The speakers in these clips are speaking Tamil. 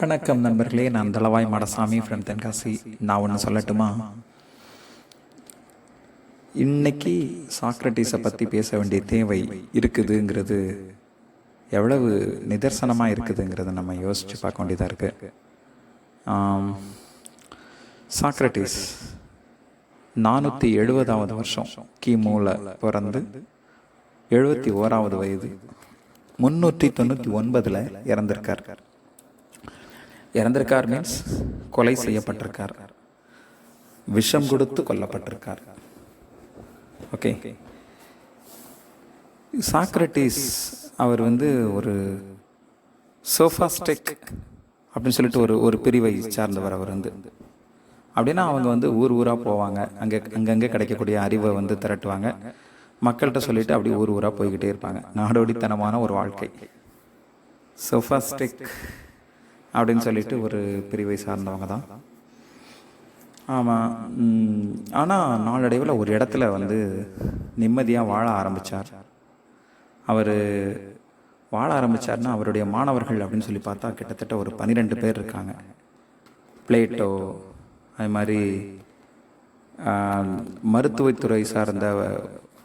வணக்கம் நண்பர்களே நான் தளவாய் மாடசாமி ஃப்ரம் தென்காசி. நான் ஒன்று சொல்லட்டுமா? இன்னைக்கு சாக்ரட்டிஸை பற்றி பேச வேண்டிய தேவை இருக்குதுங்கிறது எவ்வளவு நிதர்சனமாக இருக்குதுங்கிறத நம்ம யோசித்து பார்க்க வேண்டியதாக இருக்குது சாக்ரட்டிஸ் நானூற்றி எழுபதாவது வருஷம் கிமுவில் பிறந்து எழுபத்தி ஓராவது வயது முன்னூற்றி தொண்ணூற்றி ஒன்பதில் இறந்திருக்கார். இறந்திருக்கார் மீன்ஸ் கொலை செய்யப்பட்டிருக்கார். விஷம் கொடுத்து கொல்லப்பட்டிருக்கார். ஓகே சாக்ரட்டிஸ் அவர் வந்து ஒரு சோஃபாஸ்டெக் அப்படின்னு சொல்லிட்டு ஒரு ஒரு பிரிவை சார்ந்தவர் அவர் வந்து. அப்படின்னா அவங்க வந்து ஊர் ஊராக போவாங்க. அங்கே அங்கங்கே கிடைக்கக்கூடிய அறிவை வந்து திரட்டுவாங்க. மக்கள்கிட்ட சொல்லிட்டு அப்படியே ஊர் ஊராக போய்கிட்டே இருப்பாங்க. நாடோடித்தனமான ஒரு வாழ்க்கை. சோஃபாஸ்டிக் அப்படின்னு சொல்லிட்டு ஒரு பிரிவை சார்ந்தவங்க தான். ஆமாம் ஆனால் நாளடைவில் ஒரு இடத்துல வந்து நிம்மதியாக வாழ ஆரம்பித்தார் அவர் வாழ ஆரம்பித்தார்னா அவருடைய மாணவர்கள் அப்படின்னு சொல்லி பார்த்தா கிட்டத்தட்ட ஒரு பன்னிரெண்டு பேர் இருக்காங்க. பிளேட்டோ அது மாதிரி மருத்துவத்துறை சார்ந்த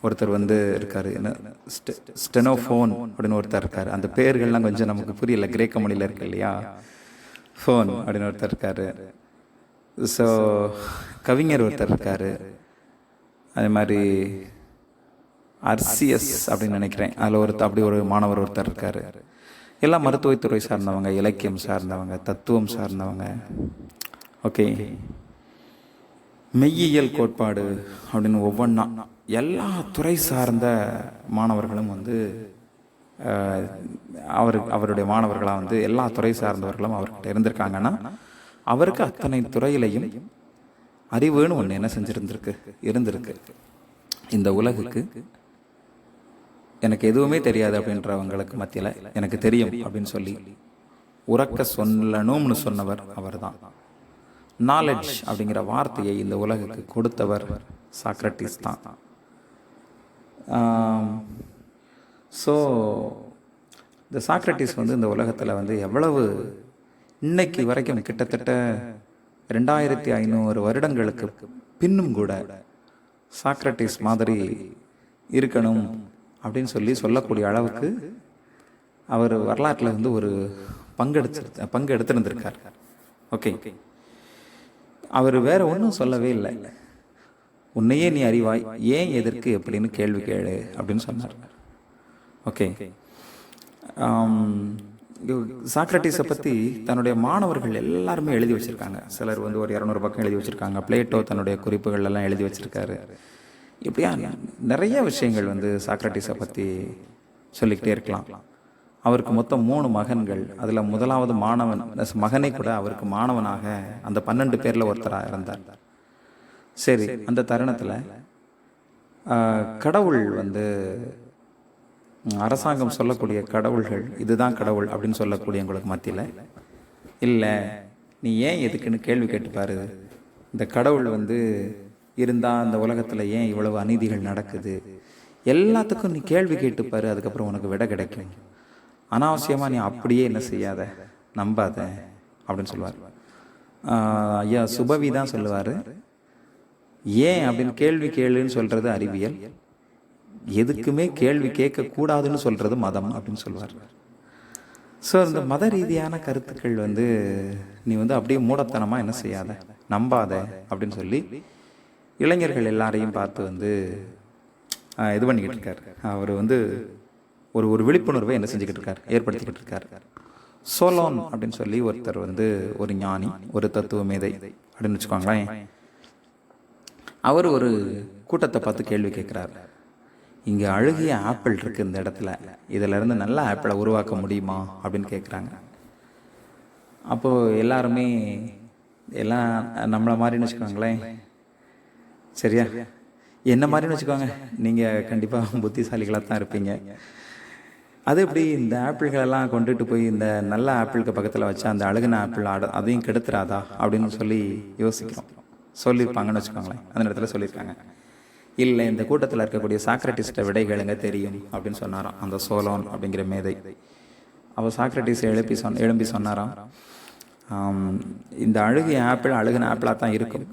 ஒருத்தர் வந்து இருக்கார். என்ன? ஸ்டெனோஃபோன் அப்படின்னு ஒருத்தர் இருக்கார். அந்த பேர்கள்லாம் கொஞ்சம் நமக்கு புரியல. கிரேக்க மொழியில் இருக்கு இல்லையா? ஃபோன் அப்படின்னு ஒருத்தர் இருக்கார். ஸோ கவிஞர் ஒருத்தர் இருக்கார். அதே மாதிரி அர்சிஎஸ் அப்படின்னு நினைக்கிறேன். அதில் ஒருத்தர் அப்படி ஒரு மாணவர் ஒருத்தர் இருக்கார். எல்லாம் மருத்துவத்துறை சார்ந்தவங்க இலக்கியம் சார்ந்தவங்க தத்துவம் சார்ந்தவங்க. ஓகே மெய்யியல் கோட்பாடு அப்படின்னு ஒவ்வொன்றா எல்லா துறை சார்ந்த மாணவர்களும் வந்து அவர் அவருடைய மாணவர்களாக வந்து எல்லா துறை சார்ந்தவர்களும் அவர்கிட்ட இருந்திருக்காங்கன்னா அவருக்கு அத்தனை துறையிலையும் அறிவுன்னு ஒன்று என்ன செஞ்சுருந்துருக்கு இருந்திருக்கு. இந்த உலகுக்கு எனக்கு எதுவுமே தெரியாது அப்படின்றவங்களுக்கு மத்தியில் எனக்கு தெரியும் அப்படின்னு சொல்லி உறக்க சொல்லணும்னு சொன்னவர் அவர் தான் நாலெட்ஜ் அப்படிங்கிற வார்த்தையை இந்த உலகுக்கு கொடுத்தவர் சாக்ரட்டிஸ் தான். ஸோ இந்த சாக்ரட்டிஸ் வந்து இந்த உலகத்தில் வந்து எவ்வளவு இன்னைக்கு வரைக்கும் கிட்டத்தட்ட ரெண்டாயிரத்தி ஐநூறு வருடங்களுக்கு பின்னும் கூட சாக்ரட்டிஸ் மாதிரி இருக்கணும் அப்படின்னு சொல்லி சொல்லக்கூடிய அளவுக்கு அவர் வரலாற்றில் வந்து ஒரு பங்கெடுத்து பங்கு எடுத்திருந்திருக்கார் ஓகே அவர் வேற ஒன்றும் சொல்லவே இல்லை. உன்னையே நீ அறிவாய் ஏன் எதற்கு எப்படின்னு கேள்வி கேளு அப்படின்னு சொன்னார். ஓகே um, சாக்ரட்டிஸை பற்றி தன்னுடைய மாணவர்கள் எல்லாருமே எழுதி வச்சுருக்காங்க. சிலர் வந்து ஒரு இரநூறு பக்கம் எழுதி வச்சுருக்காங்க. பிளேட்டோ தன்னுடைய குறிப்புகள் எல்லாம் எழுதி வச்சுருக்காரு. இப்படியா நிறைய விஷயங்கள் வந்து சாக்ரட்டிஸை பற்றி சொல்லிக்கிட்டே இருக்கலாம். அவருக்கு மொத்தம் மூணு மகன்கள். அதில் முதலாவது மாணவன் மகனை கூட அவருக்கு மாணவனாக அந்த பன்னெண்டு பேரில் ஒருத்தராக இருந்தார். சரி அந்த தருணத்தில் கடவுள் வந்து அரசாங்கம் சொல்லக்கூடிய கடவுள்கள் இதுதான் கடவுள் அப்படின்னு சொல்லக்கூடிய உங்களுக்கு மத்தியில் இல்லை நீ ஏன் எதுக்குன்னு கேள்வி கேட்டுப்பாரு இந்த கடவுள் வந்து இருந்தால் அந்த உலகத்தில் ஏன் இவ்வளவு அநீதிகள் நடக்குது? எல்லாத்துக்கும் நீ கேள்வி கேட்டுப்பாரு அதுக்கப்புறம் உனக்கு விட கிடைக்கும். அனாவசியமாக நீ அப்படியே என்ன செய்யாத? நம்பாத அப்படின்னு சொல்லுவார். ஐயா சுபவி தான் சொல்லுவார். ஏன் அப்படின்னு கேள்வி கேளுன்னு சொல்கிறது அறிவியல். எதுக்குமே கேள்வி கேட்கக்கூடாதுன்னு சொல்கிறது மதம் அப்படின்னு சொல்லுவார் ஸோ இந்த மத ரீதியான கருத்துக்கள் வந்து நீ வந்து அப்படியே மூடத்தனமாக என்ன செய்யாத? நம்பாத? அப்படின்னு சொல்லி இளைஞர்கள் எல்லாரையும் பார்த்து வந்து இது பண்ணிக்கிட்டு இருக்கார். அவர் வந்து ஒரு ஒரு விழிப்புணர்வை என்ன செஞ்சுக்கிட்டு இருக்கார்? ஏற்படுத்திக்கிட்டு இருக்கார். சோலோன் அப்படின்னு சொல்லி ஒருத்தர் வந்து ஒரு ஞானி ஒரு தத்துவ மேதை அப்படின்னு வச்சுக்கோங்களேன். அவர் ஒரு கூட்டத்தை பார்த்து கேள்வி கேட்குறாரு. இங்கே அழுகிய ஆப்பிள் இருக்குது இந்த இடத்துல. இதிலேருந்து நல்ல ஆப்பிளை உருவாக்க முடியுமா அப்படின்னு கேட்குறாங்க அப்போது எல்லாருமே எல்லாம் நம்மளை மாதிரின்னு வச்சுக்கோங்களேன். சரியா? என்ன மாதிரின்னு வச்சுக்கோங்க. நீங்கள் கண்டிப்பாக புத்திசாலிகளாக தான் இருப்பீங்க. அது எப்படி இந்த ஆப்பிள்களெல்லாம் கொண்டுட்டு போய் இந்த நல்ல ஆப்பிளுக்கு பக்கத்தில் வச்சா அந்த அழுகின ஆப்பிள் அதையும் கெடுத்துறாதா அப்படின்னு சொல்லி யோசிக்கிறோம். சொல்லியிருப்பாங்கன்னு வச்சுக்கோங்களேன். அந்த இடத்துல சொல்லியிருக்காங்க. இல்லை இந்த கூட்டத்தில் இருக்கக்கூடிய சாக்ரட்டிஸ்ட விடைகளுங்க தெரியும் அப்படின்னு சொன்னாராம். அந்த சோலோன் அப்படிங்கிற மேதை. அவள் சாக்ரட்டிஸ் எழுப்பி சொன் எழும்பி சொன்னாராம் இந்த அழுகிய ஆப்பிள் அழுகின ஆப்பிளாக தான் இருக்கும்.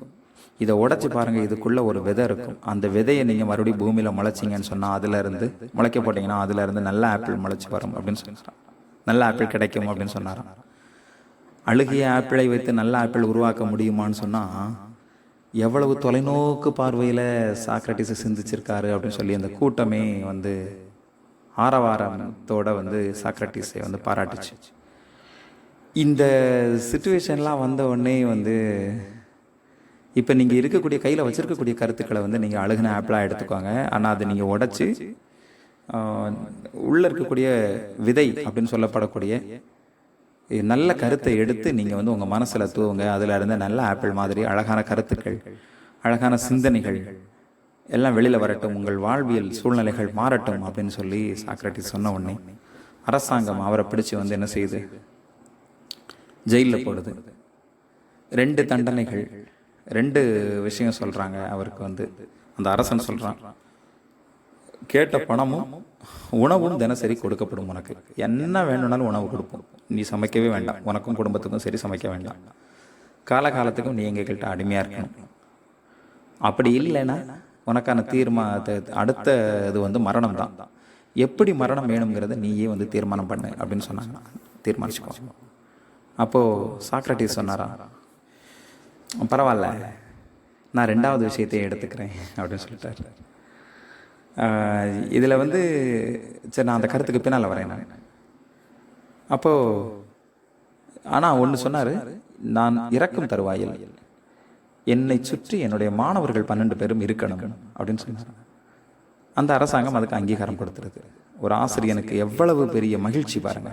இதை உடச்சி பாருங்கள் இதுக்குள்ளே ஒரு விதை இருக்கும். அந்த விதையை நீங்கள் மறுபடியும் பூமியில் முளைச்சிங்கன்னு சொன்னால் அதுலேருந்து முளைக்க போட்டிங்கன்னா அதிலிருந்து நல்ல ஆப்பிள் முளைச்சி வரும் அப்படின்னு சொன்னான் நல்ல ஆப்பிள் கிடைக்கும் அப்படின்னு சொன்னாராம். அழுகிய ஆப்பிளை வைத்து நல்ல ஆப்பிள் உருவாக்க முடியுமான்னு சொன்னால் எவ்வளவு தொலைநோக்கு பார்வையில் சாக்ரட்டிஸை சிந்திச்சிருக்காரு அப்படின்னு சொல்லி அந்த கூட்டமே வந்து ஆரவாரத்தோட வந்து சாக்ரட்டிஸை வந்து பாராட்டுச்சு. இந்த சுச்சுவேஷன்லாம் வந்த உடனே வந்து இப்போ நீங்கள் இருக்கக்கூடிய கையில் வச்சுருக்கக்கூடிய கருத்துக்களை வந்து நீங்கள் அழுகின ஆப்பிளாக எடுத்துக்கோங்க. ஆனால் அதை நீங்கள் உடச்சி உள்ளே இருக்கக்கூடிய விதை அப்படின்னு சொல்லப்படக்கூடிய நல்ல கருத்தை எடுத்து நீங்கள் வந்து உங்கள் மனசில் தூவுங்க. அதில் இருந்த நல்ல ஆப்பிள் மாதிரி அழகான கருத்துக்கள் அழகான சிந்தனைகள் எல்லாம் வெளியில் வரட்டும். உங்கள் வாழ்வியல் சூழ்நிலைகள் மாறட்டும் அப்படின்னு சொல்லி சாக்ரட்டிஸ் சொன்ன உடனே அரசாங்கம் அவரை பிடிச்சு வந்து என்ன செய்யுது ஜெயிலில் போடுது. ரெண்டு தண்டனைகள். ரெண்டு விஷயம் சொல்கிறாங்க அவருக்கு வந்து. அந்த அரசன் சொல்கிறான் கேட்ட பணமும் உணவும் தினசரி கொடுக்கப்படும் உனக்கு. என்ன வேணும்னாலும் உணவு கொடுப்போம். நீ சமைக்கவே வேண்டாம். உனக்கும் குடும்பத்துக்கும் சரி சமைக்க வேண்டாம். காலகாலத்துக்கும் நீ எங்ககிட்ட அடிமையாக இருக்கணும். அப்படி இல்லைன்னா உனக்கான தீர்மா அடுத்த இது வந்து மரணம் தான் எப்படி மரணம் வேணுங்கிறத நீயே வந்து தீர்மானம் பண்ணு அப்படின்னு சொன்னாங்க. தீர்மானிச்சுக்கோ. அப்போது சாக்ரட்டிஸ் சொன்னாரா பரவாயில்ல. நான் ரெண்டாவது விஷயத்தையே எடுத்துக்கிறேன். அப்படின்னு சொல்லிட்டாரு. இதில் வந்து சரி நான் அந்த கருத்துக்கு பின்னால் வரேன் நான். அப்போது ஆனால் ஒன்று சொன்னார் நான் இறக்கும் தருவாயில் என்னை சுற்றி என்னுடைய மாணவர்கள் பன்னெண்டு பேரும் இருக்கணும் அப்படின்னு சொன்னார். அந்த அரசாங்கம் அதுக்கு அங்கீகாரம் கொடுத்துருது. ஒரு ஆசிரியனுக்கு எவ்வளவு பெரிய மகிழ்ச்சி பாருங்க.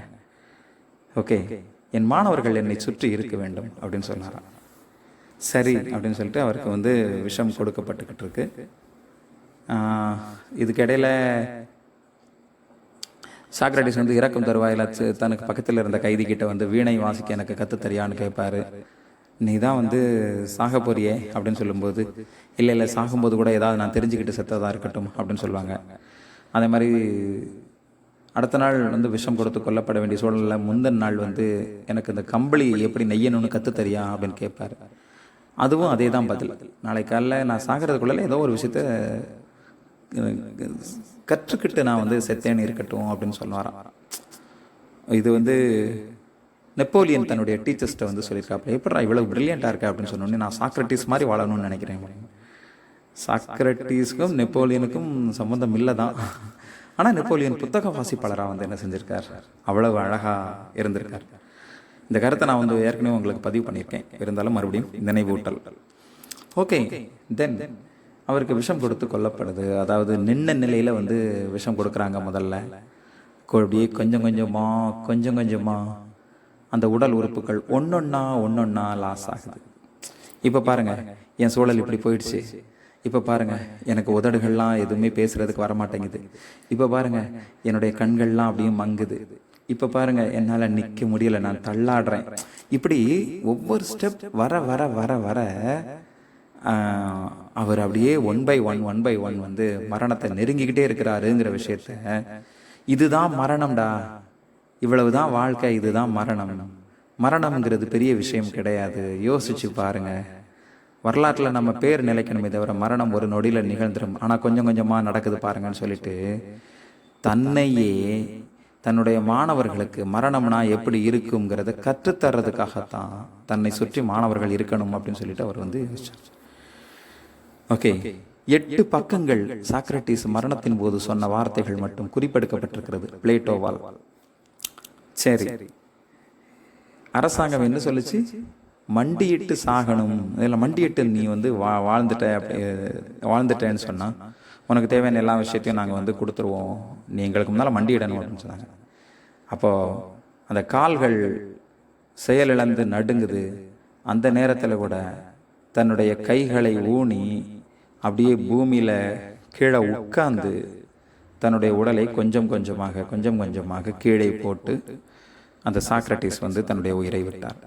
ஓகே என் மாணவர்கள் என்னை சுற்றி இருக்க வேண்டும் அப்படின்னு சொன்னாராம் சரி அப்படின்னு சொல்லிட்டு அவருக்கு வந்து விஷம் கொடுக்கப்பட்டுக்கிட்டு இருக்கு. இதுக்கிடையில் சாக்ரட்டிஸ் வந்து இறக்கும் தருவாயில் தனக்கு பக்கத்தில் இருந்த கைதி கிட்ட வந்து வீணை வாசிக்க எனக்கு கற்று தெரியான்னு கேட்பாரு நீ தான் வந்து சாக போறியே அப்படின்னு சொல்லும்போது இல்லை இல்லை சாகும்போது கூட ஏதாவது நான் தெரிஞ்சுக்கிட்டு செத்ததாக இருக்கட்டும் அப்படின்னு சொல்லுவாங்க. அதே மாதிரி அடுத்த நாள் வந்து விஷம் கொடுத்து கொல்லப்பட வேண்டிய சூழலில் முந்தின நாள் வந்து எனக்கு இந்த கம்பளி எப்படி நெய்யணும்னு கற்று தெரியா அப்படின்னு கேட்பாரு அதுவும் அதே தான் பதில். நாளை காலைல நான் சாகிறதுக்குள்ளே ஏதோ ஒரு விஷயத்த கற்றுக்கிட்டு நான் வந்து செத்தேன்னு இருக்கட்டும் அப்படின்னு சொல்லுவாராம். இது வந்து நெப்போலியன் தன்னுடைய டீச்சர்ஸ்ட்டை வந்து சொல்லியிருக்காப்புல எப்படா இவ்வளோ பிரில்லியண்ட்டாக இருக்கா? அப்படின்னு சொன்னோடனே நான் சாக்ரட்டிஸ் மாதிரி வாழணும்னு நினைக்கிறேன். சாக்ரட்டிஸ்க்கும் நெப்போலியனுக்கும் சம்மந்தம் இல்லை தான் ஆனால் நெப்போலியன் புத்தக வாசிப்பாளராக வந்து என்ன செஞ்சுருக்கார்? அவ்வளவு அழகாக இருந்திருக்கார். இந்த கருத்தை நான் வந்து ஏற்கனவே உங்களுக்கு பதிவு பண்ணியிருக்கேன். இருந்தாலும் மறுபடியும் நினைவூட்டல். ஓகே தென் அவருக்கு விஷம் கொடுத்து கொல்லப்படுது. அதாவது நின்ன நிலையில் வந்து விஷம் கொடுக்குறாங்க முதல்ல. அப்படியே கொஞ்சம் கொஞ்சமாக கொஞ்சம் கொஞ்சமாக அந்த உடல் உறுப்புகள் ஒன்றொன்னா ஒன்றொன்னா லாஸ் ஆகுது. இப்போ பாருங்க என் சூழல் இப்படி போயிடுச்சு. இப்போ பாருங்க எனக்கு உதடுகள்லாம் எதுவுமே பேசுகிறதுக்கு வர மாட்டேங்குது இப்போ பாருங்க என்னுடைய கண்கள்லாம் அப்படியே மங்குது. இப்போ பாருங்க என்னால் நிற்க முடியல நான் தள்ளாடுறேன். இப்படி ஒவ்வொரு ஸ்டெப் வர வர வர வர அவர் அப்படியே one by one one by one வந்து மரணத்தை நெருங்கிக்கிட்டே இருக்கிறாருங்கிற விஷயத்த இதுதான் மரணம்டா. இவ்வளவுதான் வாழ்க்கை இதுதான் மரணம். மரணம்ங்கிறது பெரிய விஷயம் கிடையாது. யோசிச்சு பாருங்க. வரலாற்றில் நம்ம பேர் நிலைக்கணுமே தவிர மரணம் ஒரு நொடியில் நிகழ்ந்துடும் ஆனால் கொஞ்சம் கொஞ்சமாக நடக்குது பாருங்கன்னு சொல்லிட்டு தன்னையே தன்னுடைய மாணவர்களுக்கு மரணம்னா எப்படி இருக்குங்கிறத கற்றுத்தர்றதுக்காகத்தான் தன்னை சுற்றி மாணவர்கள் இருக்கணும் அப்படின்னு சொல்லிட்டு அவர் வந்து யோசிச்சார். ஓகே. எட்டு பக்கங்கள் சாக்ரட்டிஸ் மரணத்தின் போது சொன்ன வார்த்தைகள் மட்டும் குறிப்பெடுக்கப்பட்டிருக்கிறது பிளேட்டோவால். சரி. அரசாங்கம் என்ன சொல்லுச்சு? மண்டியிட்டு சாகணும். இதில் மண்டியிட்டு நீ வந்து வா வாழ்ந்துட்ட அப்படி வாழ்ந்துட்டேன்னு சொன்னால் உனக்கு தேவையான எல்லா விஷயத்தையும் நாங்கள் வந்து கொடுத்துருவோம். நீ எங்களுக்கு முன்னால் மண்டியிடணும் அப்படின்னு சொன்னாங்க. அப்போது அந்த கால்கள் செயலிழந்து நடுங்குது. அந்த நேரத்தில் கூட தன்னுடைய கைகளை ஊனி அப்படியே பூமியில் கீழே உட்கார்ந்து தன்னுடைய உடலை கொஞ்சம் கொஞ்சமாக கொஞ்சம் கொஞ்சமாக கீழே போட்டு அந்த சாக்ரட்டிஸ் வந்து தன்னுடைய உயிரை விட்டார்.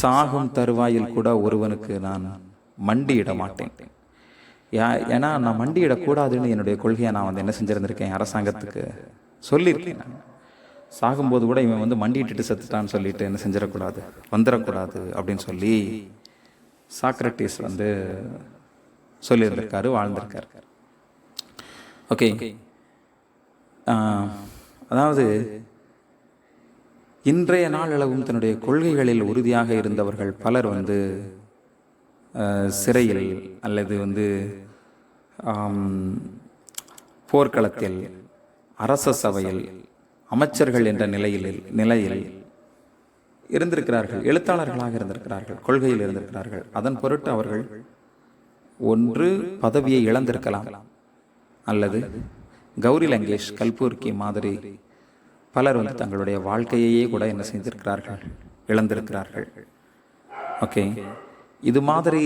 சாகும் தருவாயில் கூட ஒருவனுக்கு நான் மண்டியிட மாட்டேன். ஏன்னா நான் மண்டியிடக்கூடாதுன்னு என்னுடைய கொள்கையை நான் வந்து என்ன செஞ்சிருந்திருக்கேன்? அரசாங்கத்துக்கு சொல்லியிருக்கேன் நான். சாகும்போது கூட இவன் வந்து மண்டிட்டுட்டு செத்துட்டான்னு சொல்லிட்டு என்ன செஞ்சிடக்கூடாது? வந்துடக்கூடாது அப்படின்னு சொல்லி சாக்ரட்டிஸ் வந்து சொல்லியிருந்திருக்காரு வாழ்ந்திருக்காரு. ஓகே. அதாவது இன்றைய நாளளவும் தன்னுடைய கொள்கைகளில் உறுதியாக இருந்தவர்கள் பலர் வந்து சிறையில் அல்லது வந்து போர்க்களத்தில் அரச சபையில் அமைச்சர்கள் என்ற நிலையில் நிலையில் இருந்திருக்கிறார்கள் எழுத்தாளர்களாக இருந்திருக்கிறார்கள் கொள்கையில் இருந்திருக்கிறார்கள். அதன் பொருட்டு அவர்கள் ஒன்று பதவியை இழந்திருக்கலாம். அல்லது கௌரி லங்கேஷ் கல்பூர்கி மாதிரி பலர் வந்து தங்களுடைய வாழ்க்கையையே கூட என்ன செய்திருக்கிறார்கள்? இழந்திருக்கிறார்கள். ஓகே. இது மாதிரி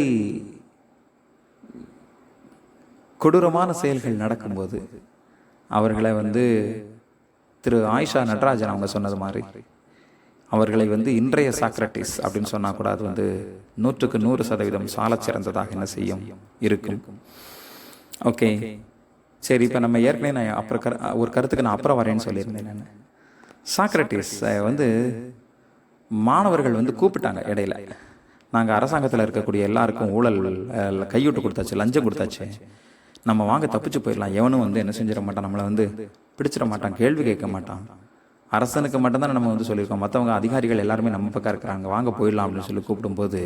கொடூரமான செயல்கள் நடக்கும்போது அவர்களை வந்து திரு ஆயிஷா நடராஜன் அவங்க சொன்னது மாதிரி அவர்களை வந்து இன்றைய சாக்ரட்டிஸ் அப்படின்னு சொன்னால் கூட அது வந்து நூற்றுக்கு நூறு சதவீதம் சாலச்சிறந்ததாக என்ன செய்யும்? இருக்கும். ஓகே. சரி இப்போ நம்ம ஏற்கனவே நான் அப்புறம் கரு ஒரு கருத்துக்கு நான் அப்புறம் வரேன்னு சொல்லியிருந்தேன் நான். சாக்ரட்டிஸ் வந்து மாணவர்கள் வந்து கூப்பிட்டாங்க இடையில. நாங்கள் அரசாங்கத்தில் இருக்கக்கூடிய எல்லாருக்கும் ஊழல் கையூட்டு கொடுத்தாச்சு லஞ்சம் கொடுத்தாச்சு. நம்ம வாங்க தப்பிச்சு போயிடலாம். எவனும் வந்து என்ன செஞ்சிட மாட்டான்? நம்மளை வந்து பிடிச்சிட மாட்டான் கேள்வி கேட்க மாட்டான். அரசனுக்கு மட்டும்தான் நம்ம வந்து சொல்லியிருக்கோம். மற்றவங்க அதிகாரிகள் எல்லாருமே நம்ம பக்கம் இருக்கிறாங்க. வாங்க போயிடலாம் அப்படின்னு சொல்லி கூப்பிடும்போது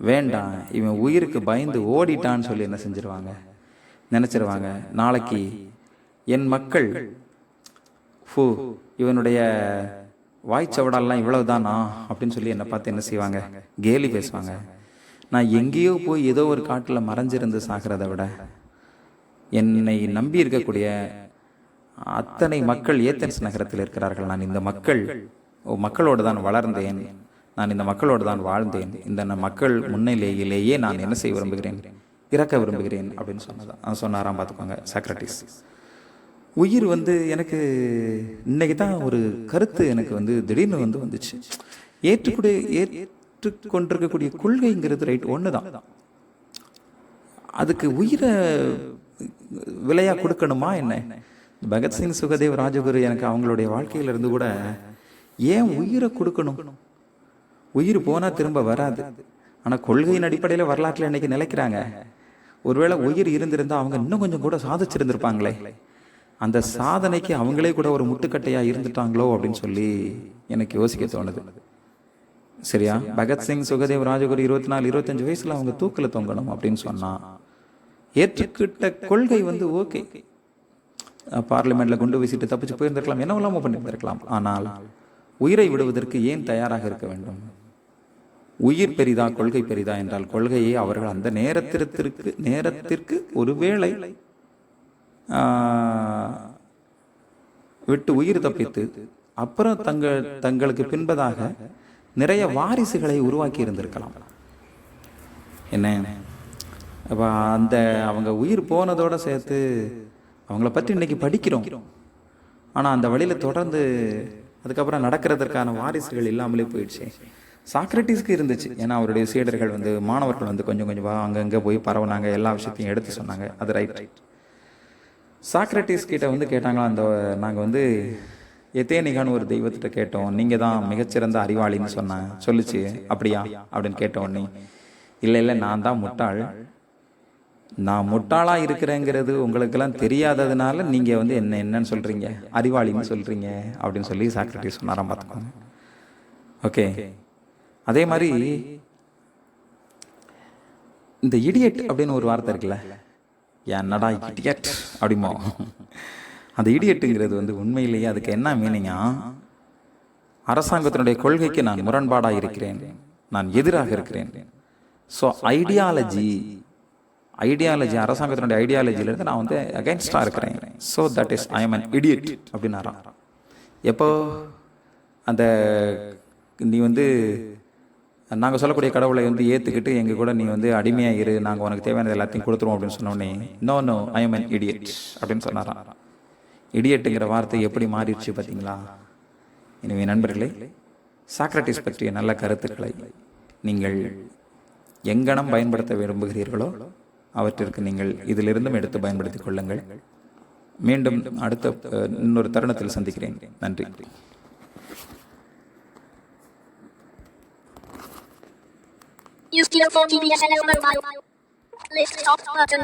வேண்டாம் இவன் உயிருக்கு பயந்து ஓடிட்டான்னு சொல்லி என்ன செஞ்சிருவாங்க? நினச்சிருவாங்க. நாளைக்கு என் மக்கள் ஃபூ இவனுடைய வாய்ச்சவடாலாம் இவ்வளவுதானா? அப்படின்னு சொல்லி என்னை பார்த்து என்ன செய்வாங்க? கேலி பேசுவாங்க. நான் எங்கேயோ போய் ஏதோ ஒரு காட்டில் மறைஞ்சிருந்து சாகிறத விட என்னை நம்பி இருக்கக்கூடிய அத்தனை மக்கள் ஏத்தன்ஸ் நகரத்தில் இருக்கிறார்கள். நான் இந்த மக்கள் ஓ, மக்களோடு தான் வளர்ந்தேன். நான் இந்த மக்களோடு தான் வாழ்ந்தேன். இந்த மக்கள் முன்னிலையிலேயே நான் என்ன செய்ய விரும்புகிறேன்? இறக்க விரும்புகிறேன் அப்படின்னு சொன்னதான். சொன்னாராம் பார்த்துக்கோங்க சாக்ரட்டிஸ் உயிர் வந்து எனக்கு இன்னைக்கு தான் ஒரு கருத்து எனக்கு வந்து திடீர்னு வந்து வந்துச்சு. ஏற்றுக்கூடிய ஏற்றுக்கொண்டிருக்கக்கூடிய கொள்கைங்கிறது ரைட் ஒன்று தான் அதுக்கு உயிரை விலையாக கொடுக்கணுமா என்ன? பகத்சிங் சுகதேவ் ராஜகுரு எனக்கு அவங்களுடைய வாழ்க்கையில இருந்து கூட ஏன் உயிரை கொடுக்கணும்? உயிர் போனா திரும்ப வராது. ஆனா கொள்கையின் அடிப்படையில் வரலாற்றில் இன்னைக்கு நிலைக்கிறாங்க. ஒருவேளை உயிர் இருந்திருந்தா அவங்க இன்னும் கொஞ்சம் கூட சாதிச்சிருந்திருப்பாங்களே. அந்த சாதனைக்கு அவங்களே கூட ஒரு முட்டுக்கட்டையா இருந்துட்டாங்களோ அப்படின்னு சொல்லி எனக்கு யோசிக்க தோணுது. சரியா? பகத்சிங் சுகதேவ் ராஜகுரு இருபத்தி நாலு இருபத்தஞ்சு வயசுல அவங்க தூக்கில் தொங்கணும் அப்படின்னு சொன்னா ஏற்றுக்கிட்ட கொள்கை வந்து ஓகே. பார்லிமெண்ட்டில் குண்டு வீசிட்டு தப்பிச்சு போயிருந்திருக்கலாம். என்னவெல்லாமோ பண்ணியிருந்திருக்கலாம். ஆனால் உயிரை விடுவதற்கு ஏன் தயாராக இருக்க வேண்டும்? உயிர் பெரிதா கொள்கை பெரிதா என்றால் கொள்கையை அவர்கள் அந்த நேரத்திற்கு நேரத்திற்கு ஒருவேளை ஆஹ், விட்டு உயிர் தப்பித்து அப்புறம் தங்கள் தங்களுக்கு பின்பதாக நிறைய வாரிசுகளை உருவாக்கி இருந்திருக்கலாம். என்ன? அப்போ அந்த அவங்க உயிர் போனதோட சேர்த்து அவங்கள பற்றி இன்னைக்கு படிக்கிறோம். ஆனால் அந்த வழியில் தொடர்ந்து அதுக்கப்புறம் நடக்கிறதற்கான வாரிசுகள் இல்லாமலே போயிடுச்சு. சாக்ரட்டிஸ்க்கு இருந்துச்சு. ஏன்னா அவருடைய சீடர்கள் வந்து மாணவர்கள் வந்து கொஞ்சம் கொஞ்சமாக அங்கங்கே போய் பரவுனாங்க. எல்லா விஷயத்தையும் எடுத்து சொன்னாங்க. அது ரைட் சாக்ரட்டிஸ் கிட்ட வந்து கேட்டாங்களா அந்த நாங்கள் வந்து எத்தேனிகான்னு ஒரு தெய்வத்திட்ட கேட்டோம். நீங்கள் தான் மிகச்சிறந்த அறிவாளின்னு சொன்னேன் சொல்லுச்சு. அப்படியா? அப்படின்னு கேட்ட உடனே இல்லை இல்லை நான் தான் முட்டாள். நான் முட்டாளாக இருக்கிறேங்கிறது உங்களுக்கெல்லாம் தெரியாததுனால நீங்கள் வந்து என்ன என்னன்னு சொல்கிறீங்க அறிவாளின்னு சொல்கிறீங்க அப்படின்னு சொல்லி சாக்ரட்டிஸ் சொன்னாராம் பார்த்துக்கோங்க. ஓகே. அதே மாதிரி இந்த இடியட் அப்படின்னு ஒரு வார்த்தை இருக்குல்ல? என்னடா இடியட்? அப்படிமோ அந்த இடியட்டுங்கிறது வந்து உண்மையிலேயே அதுக்கு என்ன மீனிங்கா அரசாங்கத்தினுடைய கொள்கைக்கு நான் முரண்பாடாக இருக்கிறேன். நான் எதிராக இருக்கிறேன். ஸோ ஐடியாலஜி ஐடியாலஜி அரசாங்கத்தினுடைய ஐடியாலஜியிலேருந்து நான் வந்து அகைன்ஸ்டாக இருக்கிறேன். So that is I am an idiot அப்படின்னாராம். எப்போ அந்த நீ வந்து நாங்கள் சொல்லக்கூடிய கடவுளை வந்து ஏற்றுக்கிட்டு எங்கள் கூட நீ வந்து அடிமையாக இரு நாங்கள் உனக்கு தேவையானது எல்லாத்தையும் கொடுத்துருவோம் அப்படின்னு சொன்னோடனே no no I am an idiot அப்படின்னு சொன்னாராம். இடியட்டுங்கிற வார்த்தை எப்படி மாறிடுச்சு பார்த்தீங்களா? எனவே நண்பர்களே சாக்ரட்டிஸ் பற்றிய நல்ல கருத்துக்களை நீங்கள் எங்கனம் பயன்படுத்த விரும்புகிறீர்களோ அவற்றிற்கு நீங்கள் இதிலிருந்தும் எடுத்து பயன்படுத்திக் கொள்ளுங்கள் மீண்டும் அடுத்த இன்னொரு தருணத்தில் சந்திக்கிறேன் நன்றி Use Mobile. List top button.